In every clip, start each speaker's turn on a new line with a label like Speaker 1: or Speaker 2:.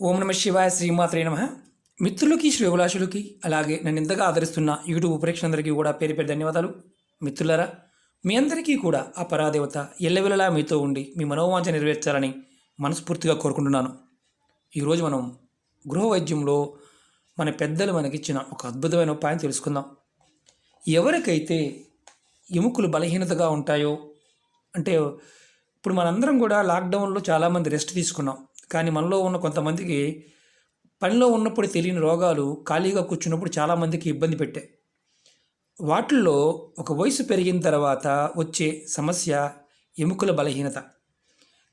Speaker 1: ఓం నమ శివాయ శ్రీమాత్రే నమ. మిత్రులకి శ్రేవులాషులకి అలాగే నన్ను ఇంతగా ఆదరిస్తున్న యూట్యూబ్ ప్రేక్షకులందరికీ కూడా పేరు పేరు ధన్యవాదాలు. మిత్రులారా మీ అందరికీ కూడా ఆ పరాదేవత ఎల్లవెల్లలా మీతో ఉండి మీ మనోవాంఛ నెరవేర్చాలని మనస్ఫూర్తిగా కోరుకుంటున్నాను. ఈరోజు మనం గృహ వైద్యంలో మన పెద్దలు మనకిచ్చిన ఒక అద్భుతమైన ఉపాయం తెలుసుకుందాం. ఎవరికైతే ఎముకలు బలహీనతగా ఉంటాయో అంటే ఇప్పుడు మనందరం కూడా లాక్డౌన్లో చాలామంది రెస్ట్ తీసుకున్నాం. కానీ మనలో ఉన్న కొంతమందికి పనిలో ఉన్నప్పుడు తెలియని రోగాలు ఖాళీగా కూర్చున్నప్పుడు చాలామందికి ఇబ్బంది పెట్టాయి వాటిల్లో ఒక వయసు పెరిగిన తర్వాత వచ్చే సమస్య ఎముకల బలహీనత.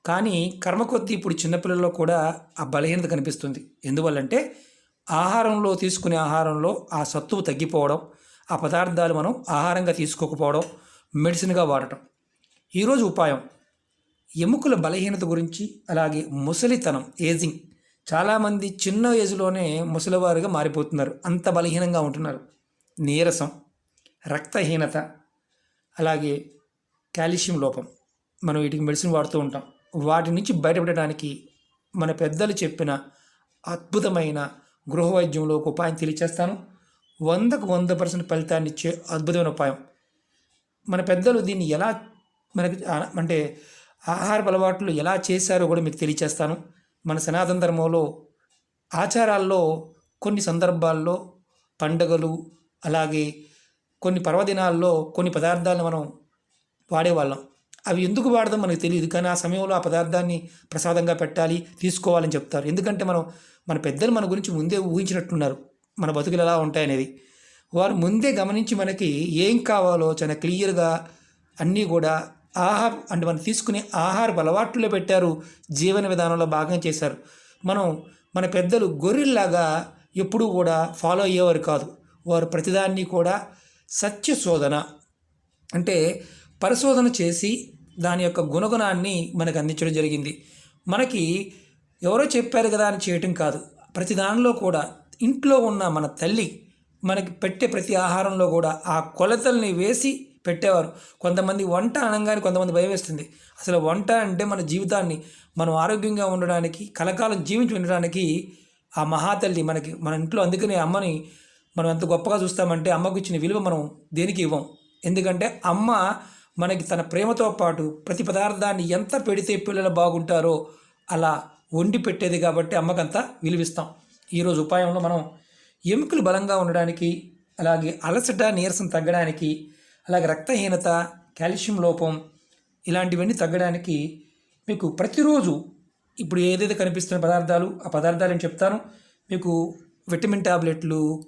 Speaker 1: కానీ కర్మ కొద్దీ ఇప్పుడు చిన్నపిల్లల్లో కూడా ఆ బలహీనత కనిపిస్తుంది. ఎందువల్లంటే ఆహారంలో తీసుకునే ఆహారంలో ఆ సత్తువు తగ్గిపోవడం ఆ పదార్థాలు మనం ఆహారంగా తీసుకోకపోవడం మెడిసిన్గా వాడటం. ఈరోజు ఉపాయం ఎముకల బలహీనత గురించి అలాగే ముసలితనం ఏజింగ్ చాలామంది చిన్న ఏజ్లోనే ముసలివారుగా మారిపోతున్నారు. అంత బలహీనంగా ఉంటున్నారు. నీరసం రక్తహీనత అలాగే కాల్షియం లోపం. మనం వీటికి మెడిసిన్ వాడుతూ ఉంటాం. వాటి నుంచి బయటపడడానికి మన పెద్దలు చెప్పిన అద్భుతమైన గృహ వైద్యంలో ఒక ఉపాయం తెలియచేస్తాను. వందకు వంద పర్సెంట్ ఫలితాన్ని ఇచ్చే అద్భుతమైన ఉపాయం. మన పెద్దలు దీన్ని ఎలా మనకి అంటే ఆహారపు అలవాట్లు ఎలా చేశారో కూడా మీకు తెలియచేస్తాను. మన సనాతన ధర్మంలో ఆచారాల్లో కొన్ని సందర్భాల్లో పండగలు అలాగే కొన్ని పర్వదినాల్లో కొన్ని పదార్థాలను మనం వాడేవాళ్ళం. అవి ఎందుకు వాడదాం మనకు తెలియదు కానీ ఆ సమయంలో ఆ పదార్థాన్ని ప్రసాదంగా పెట్టాలి తీసుకోవాలని చెప్తారు. ఎందుకంటే మనం మన పెద్దలు మన గురించి ముందే ఊహించినట్టున్నారు. మన బతుకులు ఎలా ఉంటాయనేది. వారు ముందే గమనించి మనకి ఏం కావాలో చాలా క్లియర్గా అన్నీ కూడా ఆహార అంటే మనం తీసుకునే ఆహార అలవాట్లలో పెట్టారు జీవన విధానంలో భాగం చేశారు. మనం మన పెద్దలు గొర్రెల్లాగా ఎప్పుడూ కూడా ఫాలో అయ్యేవారు కాదు. వారు ప్రతిదాన్ని కూడా సత్య శోధన అంటే పరిశోధన చేసి దాని యొక్క గుణగుణాన్ని మనకు అందించడం జరిగింది. మనకి ఎవరో చెప్పారు కదా అని చేయటం కాదు. ప్రతి దానిలో కూడా ఇంట్లో ఉన్న మన తల్లి మనకి పెట్టే ప్రతి ఆహారంలో కూడా ఆ కొలతల్ని వేసి పెట్టేవారు. కొంతమంది వంట అనగానే కొంతమంది భయం వేస్తుంది అసలు వంట అంటే మన జీవితాన్ని మనం ఆరోగ్యంగా ఉండడానికి కలకాలం జీవించి ఉండడానికి ఆ మహాతల్లి మనకి మన ఇంట్లో అందుకనే అమ్మని మనం ఎంత గొప్పగా చూస్తామంటే అమ్మకు ఇచ్చిన విలువ మనం దేనికి ఇవ్వం? ఎందుకంటే అమ్మ మనకి తన ప్రేమతో పాటు ప్రతి పదార్థాన్ని ఎంత పెడితే పిల్లలు బాగుంటారో అలా వండి పెట్టేది కాబట్టి అమ్మకంతా విలువిస్తాం. ఈరోజు ఉపాయంలో మనం ఎముకలు బలంగా ఉండడానికి అలాగే అలసట నీరసం తగ్గడానికి అలాగే రక్తహీనత కాల్షియం లోపం ఇలాంటివన్నీ తగ్గడానికి మీకు ప్రతిరోజు ఇప్పుడు ఏదైతే కనిపిస్తున్న పదార్థాలు ఆ పదార్థాలు నేను చెప్తాను. మీకు విటమిన్ టాబ్లెట్లు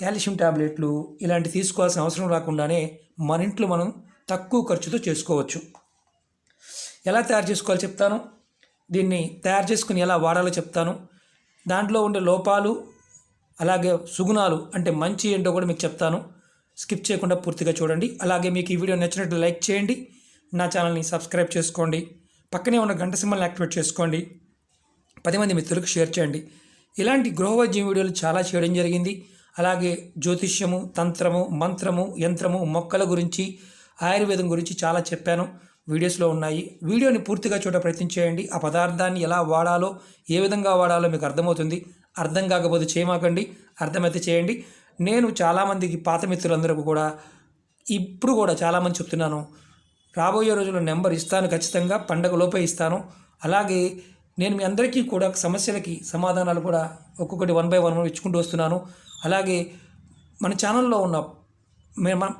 Speaker 1: కాల్షియం టాబ్లెట్లు ఇలాంటి తీసుకోవాల్సిన అవసరం రాకుండానే మన ఇంట్లో మనం తక్కువ ఖర్చుతో చేసుకోవచ్చు. ఎలా తయారు చేసుకోవాలో చెప్తాను. దీన్ని తయారు చేసుకుని ఎలా వాడాలో చెప్తాను. దాంట్లో ఉండే లోపాలు అలాగే సుగుణాలు అంటే మంచి ఏంటో కూడా మీకు చెప్తాను. స్కిప్ చేయకుండా పూర్తిగా చూడండి. అలాగే మీకు ఈ వీడియో నచ్చినట్లు లైక్ చేయండి. నా ఛానల్ని సబ్స్క్రైబ్ చేసుకోండి. పక్కనే ఉన్న గంట సింబల్ని యాక్టివేట్ చేసుకోండి. పది మంది మిత్రులకు షేర్ చేయండి. ఇలాంటి గృహవైద్యం వీడియోలు చాలా చేయడం జరిగింది. అలాగే జ్యోతిష్యము తంత్రము మంత్రము యంత్రము మొక్కల గురించి ఆయుర్వేదం గురించి చాలా చెప్పాను. వీడియోస్లో ఉన్నాయి. వీడియోని పూర్తిగా చూడ ప్రయత్నం చేయండి. ఆ పదార్థాన్ని ఎలా వాడాలో ఏ విధంగా వాడాలో మీకు అర్థమవుతుంది. అర్థం కాకపోతే చేయమాకండి. అర్థమైతే చేయండి. నేను చాలామందికి పాత మిత్రులందరికీ కూడా ఇప్పుడు కూడా చాలామంది చెప్తున్నాను రాబోయే రోజుల్లో నెంబర్ ఇస్తాను ఖచ్చితంగా పండగలోపే ఇస్తాను. అలాగే నేను మీ అందరికీ కూడా సమస్యలకి సమాధానాలు కూడా ఒక్కొక్కటి వన్ బై వన్ ఇచ్చుకుంటూ వస్తున్నాను. అలాగే మన ఛానల్లో ఉన్న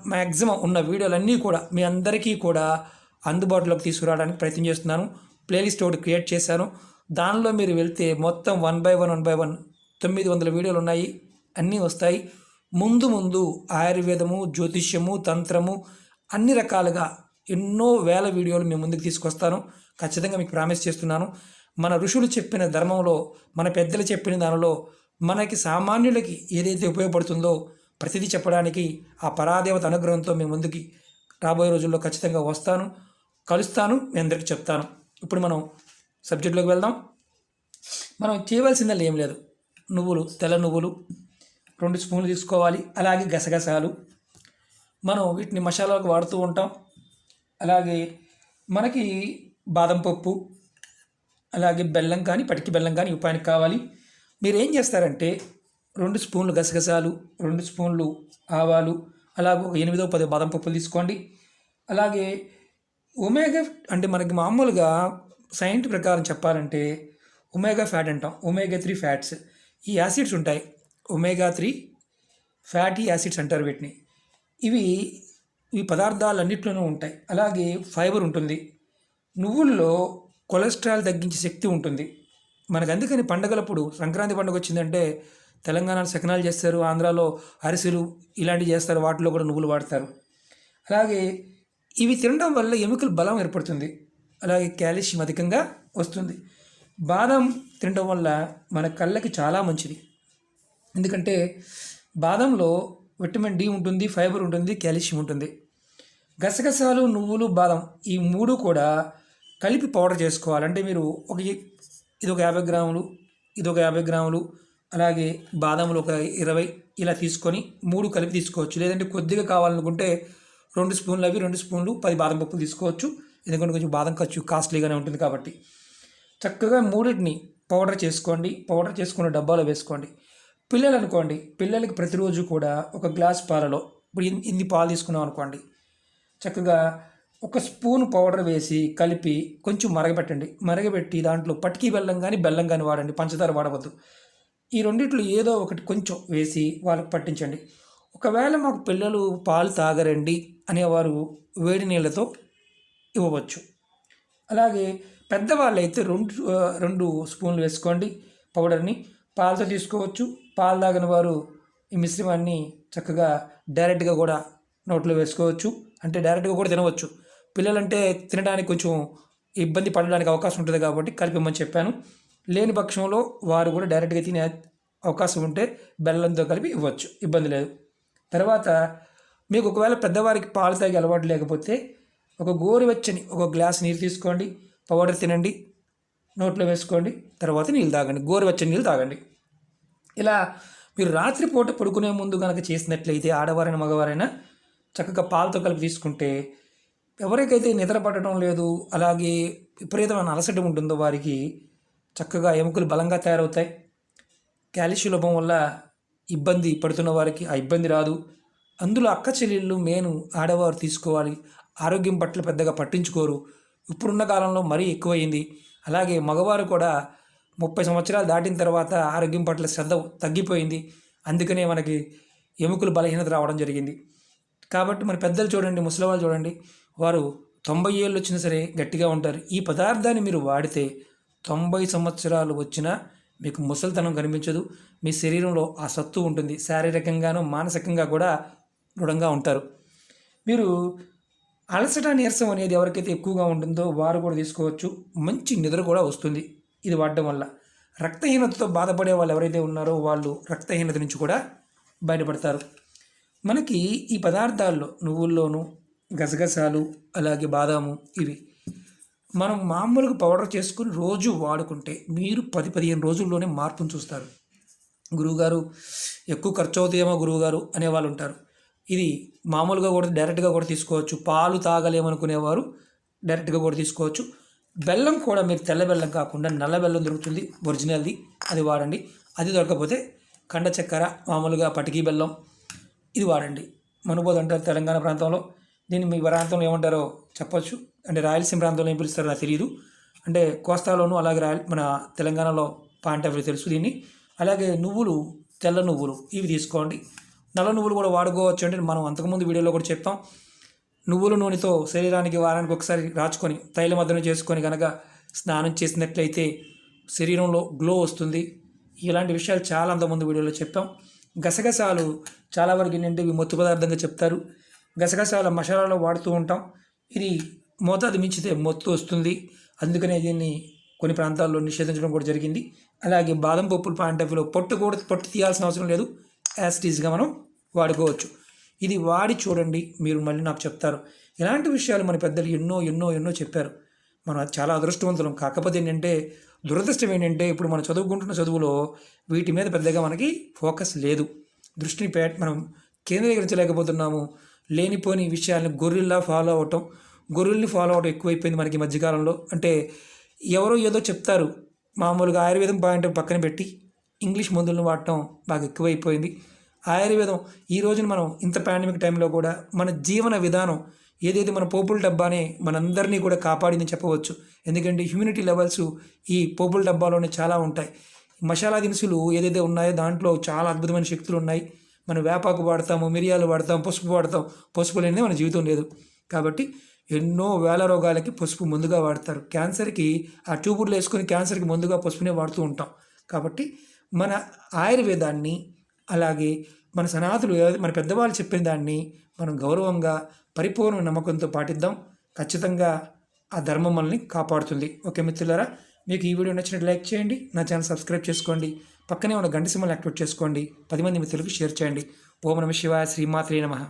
Speaker 1: మ్యాక్సిమం ఉన్న వీడియోలన్నీ కూడా మీ అందరికీ కూడా అందుబాటులోకి తీసుకురావడానికి ప్రయత్నం చేస్తున్నాను. ప్లేలిస్ట్ ఒకటి క్రియేట్ చేశాను. దానిలో మీరు వెళ్తే మొత్తం one by one one by one తొమ్మిది వందల వీడియోలు ఉన్నాయి. అన్నీ వస్తాయి. ముందు ముందు ఆయుర్వేదము జ్యోతిష్యము తంత్రము అన్ని రకాలుగా ఎన్నో వేల వీడియోలు మేము ముందుకు తీసుకొస్తాను. ఖచ్చితంగా మీకు ప్రామిస్ చేస్తున్నాను. మన ఋషులు చెప్పిన ధర్మంలో మన పెద్దలు చెప్పిన దానిలో మనకి సామాన్యులకి ఏదైతే ఉపయోగపడుతుందో ప్రతిదీ చెప్పడానికి ఆ పరాదేవత అనుగ్రహంతో మేము ముందుకి రాబోయే రోజుల్లో ఖచ్చితంగా వస్తాను. కలుస్తాను. మీ అందరికీ చెప్తాను. ఇప్పుడు మనం సబ్జెక్టులోకి వెళ్దాం. మనం చేయవలసిందల్లా ఏం లేదు. నువ్వులు తెల్ల నువ్వులు రెండు స్పూన్లు తీసుకోవాలి. అలాగే గసగసాలు. మనం వీటిని మసాలాలకు వాడుతూ ఉంటాం. అలాగే మనకి బాదం పప్పు అలాగే బెల్లం కానీ పటికి బెల్లం కానీ ఉపాయానికి కావాలి. మీరు ఏం చేస్తారంటే రెండు స్పూన్లు గసగసాలు రెండు స్పూన్లు ఆవాలు అలాగే ఒక ఎనిమిదో పది బాదం పప్పులు తీసుకోండి. అలాగే ఒమేగా అంటే మనకి మామూలుగా సైంట్ ప్రకారం చెప్పాలంటే ఒమేగా ఫ్యాట్ అంటాం. Omega three fats. ఈ యాసిడ్స్ ఉంటాయి. ఒమేగా త్రీ ఫ్యాటీ యాసిడ్స్ అంటారు వీటిని. ఇవి ఈ పదార్థాలన్నింటిలోనూ ఉంటాయి. అలాగే ఫైబర్ ఉంటుంది. నువ్వుల్లో కొలెస్ట్రాల్ తగ్గించే శక్తి ఉంటుంది. మనకు అందుకని పండగలప్పుడు సంక్రాంతి పండుగ వచ్చిందంటే తెలంగాణలో శకనాలు చేస్తారు ఆంధ్రాలో అరిసెలు ఇలాంటివి చేస్తారు వాటిలో కూడా నువ్వులు వాడతారు. అలాగే ఇవి తినడం వల్ల ఎముకలు బలం ఏర్పడుతుంది. అలాగే కాల్షియం అధికంగా వస్తుంది. బాదం తినడం వల్ల మన కళ్ళకి చాలా మంచిది. ఎందుకంటే బాదంలో విటమిన్ డి ఉంటుంది ఫైబర్ ఉంటుంది కాల్షియం ఉంటుంది. గసగసాలు నువ్వులు బాదం ఈ మూడు కూడా కలిపి పౌడర్ చేసుకోవాలంటే మీరు ఒక ఇది ఒక యాభై గ్రాములు ఇది ఒక యాభై గ్రాములు అలాగే బాదాములు ఒక ఇరవై ఇలా తీసుకొని మూడు కలిపి తీసుకోవచ్చు. లేదంటే కొద్దిగా కావాలనుకుంటే రెండు స్పూన్లు అవి రెండు స్పూన్లు పది బాదం పప్పులు తీసుకోవచ్చు. ఎందుకంటే కొంచెం బాదం ఖర్చు కాస్ట్లీగానే ఉంటుంది కాబట్టి. చక్కగా మూడింటిని పౌడర్ చేసుకోండి. పౌడర్ చేసుకున్న డబ్బాలో వేసుకోండి. పిల్లలు అనుకోండి పిల్లలకి ప్రతిరోజు కూడా ఒక గ్లాస్ పాలలో ఇప్పుడు ఇన్ని పాలు తీసుకున్నాం అనుకోండి చక్కగా ఒక స్పూన్ పౌడర్ వేసి కలిపి కొంచెం మరగబెట్టండి మరగబెట్టి దాంట్లో పటికీ బెల్లం కానీ బెల్లం కానీ వాడండి పంచదార వాడవద్దు. ఈ రెండిట్లో ఏదో ఒకటి కొంచెం వేసి వాళ్ళకి పట్టించండి. ఒకవేళ మాకు పిల్లలు పాలు తాగరండి అనేవారు వేడి నీళ్ళతో ఇవ్వవచ్చు. అలాగే పెద్దవాళ్ళు అయితే రెండు రెండు స్పూన్లు వేసుకోండి పౌడర్ని. పాలతో తీసుకోవచ్చు. పాలు తాగిన వారు ఈ మిశ్రమాన్ని చక్కగా డైరెక్ట్గా కూడా నోట్లో వేసుకోవచ్చు. అంటే డైరెక్ట్గా కూడా తినవచ్చు. పిల్లలంటే తినడానికి కొంచెం ఇబ్బంది పడడానికి అవకాశం ఉంటుంది కాబట్టి కలిపిమ్మని చెప్పాను. లేని పక్షంలో వారు కూడా డైరెక్ట్గా తినే అవకాశం ఉంటే బెల్లంతో కలిపి ఇవ్వచ్చు. ఇబ్బంది లేదు. తర్వాత మీకు ఒకవేళ పెద్దవారికి పాలు తాగే అలవాటు లేకపోతే ఒక గోరువెచ్చని ఒక గ్లాస్ నీరు తీసుకోండి. పౌడర్ తినండి. నోట్లో వేసుకోండి. తర్వాత నీళ్ళు తాగండి. గోరువెచ్చని నీళ్ళు తాగండి. ఇలా మీరు రాత్రిపూట పడుకునే ముందు కనుక చేసినట్లయితే ఆడవారైనా మగవారైనా చక్కగా పాలతో కలిపి తీసుకుంటే ఎవరికైతే నిద్ర పట్టడం లేదు అలాగే విపరీతమైన అలసట ఉంటుందో వారికి చక్కగా ఎముకలు బలంగా తయారవుతాయి. కాల్షియం లోపం వల్ల ఇబ్బంది పడుతున్న వారికి ఆ ఇబ్బంది రాదు. అందులో అక్క చెల్లెళ్ళు మేను ఆడవారు తీసుకోవాలి. ఆరోగ్యం పట్ల పెద్దగా పట్టించుకోరు. ఇప్పుడున్న కాలంలో మరీ ఎక్కువైంది. అలాగే మగవారు కూడా ముప్పై సంవత్సరాలు దాటిన తర్వాత ఆరోగ్యం పట్ల శ్రద్ధ తగ్గిపోయింది. అందుకనే మనకి ఎముకలు బలహీనత రావడం జరిగింది. కాబట్టి మన పెద్దలు చూడండి ముసలివాళ్ళు చూడండి వారు తొంభై ఏళ్ళు వచ్చినా సరే గట్టిగా ఉంటారు. ఈ పదార్థాన్ని మీరు వాడితే తొంభై సంవత్సరాలు వచ్చినా మీకు ముసలితనం కనిపించదు. మీ శరీరంలో ఆ సత్తు ఉంటుంది. శారీరకంగాను మానసికంగా కూడా దృఢంగా ఉంటారు. మీరు అలసట నీరసం అనేది ఎవరికైతే ఎక్కువగా ఉంటుందో వారు కూడా తీసుకోవచ్చు. మంచి నిద్ర కూడా వస్తుంది. ఇది వాడడం వల్ల రక్తహీనతతో బాధపడే వాళ్ళు ఎవరైతే ఉన్నారో వాళ్ళు రక్తహీనత నుంచి కూడా బయటపడతారు. మనకి ఈ పదార్థాల్లో నువ్వుల్లోనూ గసగసాలు అలాగే బాదాము ఇవి మనం మామూలుగా పౌడర్ చేసుకుని రోజు వాడుకుంటే మీరు పది పదిహేను రోజుల్లోనే మార్పును చూస్తారు. గురువుగారు ఎక్కువ ఖర్చు అవుతాయేమో గురువుగారు అనేవాళ్ళు ఉంటారు. ఇది మామూలుగా కూడా డైరెక్ట్గా కూడా తీసుకోవచ్చు. పాలు తాగలేమనుకునేవారు డైరెక్ట్గా కూడా తీసుకోవచ్చు. బెల్లం కూడా మీరు తెల్ల బెల్లం కాకుండా నల్ల బెల్లం దొరుకుతుంది. ఒరిజినల్ది అది వాడండి. అది దొరకకపోతే కండ చక్కెర మామూలుగా పటికీ బెల్లం ఇది వాడండి. మనుబోధ అంటారు తెలంగాణ ప్రాంతంలో దీన్ని మీ ప్రాంతంలో ఏమంటారో చెప్పచ్చు. అంటే రాయలసీమ ప్రాంతంలో ఏం పిలుస్తారో నాకు తెలియదు అంటే కోస్తాలోను అలాగే రాయల్ మన తెలంగాణలో పాయింట్ ఆఫ్ వ్యూ తెలుసు దీన్ని. అలాగే నువ్వులు తెల్ల నువ్వులు ఇవి తీసుకోండి. నల్ల నువ్వులు కూడా వాడుకోవచ్చు అంటే మనం అంతకుముందు వీడియోలో కూడా చెప్తాం. నువ్వుల నూనెతో శరీరానికి వారానికి ఒకసారి రాచుకొని తైలమర్దన చేసుకొని కనుక స్నానం చేసినట్లయితే శరీరంలో గ్లో వస్తుంది. ఇలాంటి విషయాలు చాలా అంతకుముందు వీడియోలో చెప్పాం. గసగసాలు చాలా వరకు ఏంటంటే ఇవి పదార్థంగా చెప్తారు. గసగసాల మసాలాలో వాడుతూ ఉంటాం. ఇది మోతాదు మించితే మొత్తు వస్తుంది. అందుకనే దీన్ని కొన్ని ప్రాంతాల్లో నిషేధించడం కూడా జరిగింది. అలాగే బాదం పప్పుల పాయింట్ ఆఫ్ వ్యూలో పొట్టు కూడా పొట్టు తీయాల్సిన అవసరం లేదు. యాస్టీస్గా మనం వాడుకోవచ్చు. ఇది వాడి చూడండి మీరు మళ్ళీ నాకు చెప్తారు. ఇలాంటి విషయాలు మన పెద్దలు ఎన్నో ఎన్నో ఎన్నో చెప్పారు. మనం చాలా అదృష్టవంతులం. కాకపోతే ఏంటంటే దురదృష్టం ఏంటంటే ఇప్పుడు మనం చదువుకుంటున్న చదువులో వీటి మీద పెద్దగా మనకి ఫోకస్ లేదు. దృష్టిని పే మనం కేంద్రీకరించలేకపోతున్నాము. లేనిపోని విషయాలను గొర్రెల్లా ఫాలో అవటం గొర్రెల్ని ఫాలో అవడం ఎక్కువైపోయింది మనకి మధ్యకాలంలో. అంటే ఎవరో ఏదో చెప్తారు. మామూలుగా ఆయుర్వేదం పాయింట్ పక్కన పెట్టి ఇంగ్లీష్ మందులను వాడటం బాగా ఎక్కువైపోయింది. ఆయుర్వేదం ఈ రోజున మనం ఇంత పాండమిక్ టైంలో కూడా మన జీవన విధానం ఏదైతే మన పోపుల డబ్బానే మనందరినీ కూడా కాపాడిందని చెప్పవచ్చు. ఎందుకంటే హ్యూమినిటీ లెవెల్స్ ఈ పోపుల డబ్బాలోనే చాలా ఉంటాయి. మసాలా దినుసులు ఏదైతే ఉన్నాయో దాంట్లో చాలా అద్భుతమైన శక్తులు ఉన్నాయి. మనం వేపాకు వాడతాము మిరియాలు వాడతాం పసుపు వాడతాం. పసుపు లేనిదే మన జీవితం లేదు. కాబట్టి ఎన్నో వేల రోగాలకి పసుపు ముందుగా వాడతారు. క్యాన్సర్కి ఆ ట్యూబుర్లు వేసుకొని క్యాన్సర్కి ముందుగా పసుపునే వాడుతూ ఉంటాం. కాబట్టి మన ఆయుర్వేదాన్ని అలాగే మన సనాతులు మన పెద్దవాళ్ళు చెప్పిన దాన్ని మనం గౌరవంగా పరిపూర్ణ నమ్మకంతో పాటిద్దాం. ఖచ్చితంగా ఆ ధర్మం మనల్ని కాపాడుతుంది. ఓకే మిత్రులారా మీకు ఈ వీడియో నచ్చినట్టు లైక్ చేయండి నా ఛానల్ సబ్స్క్రైబ్ చేసుకోండి పక్కనే ఉన్న గంట సిమ్మల్ని యాక్టివేట్ చేసుకోండి పది మంది మిత్రులకు షేర్ చేయండి. ఓం నమ శివాయ శ్రీమాత్రే నమః.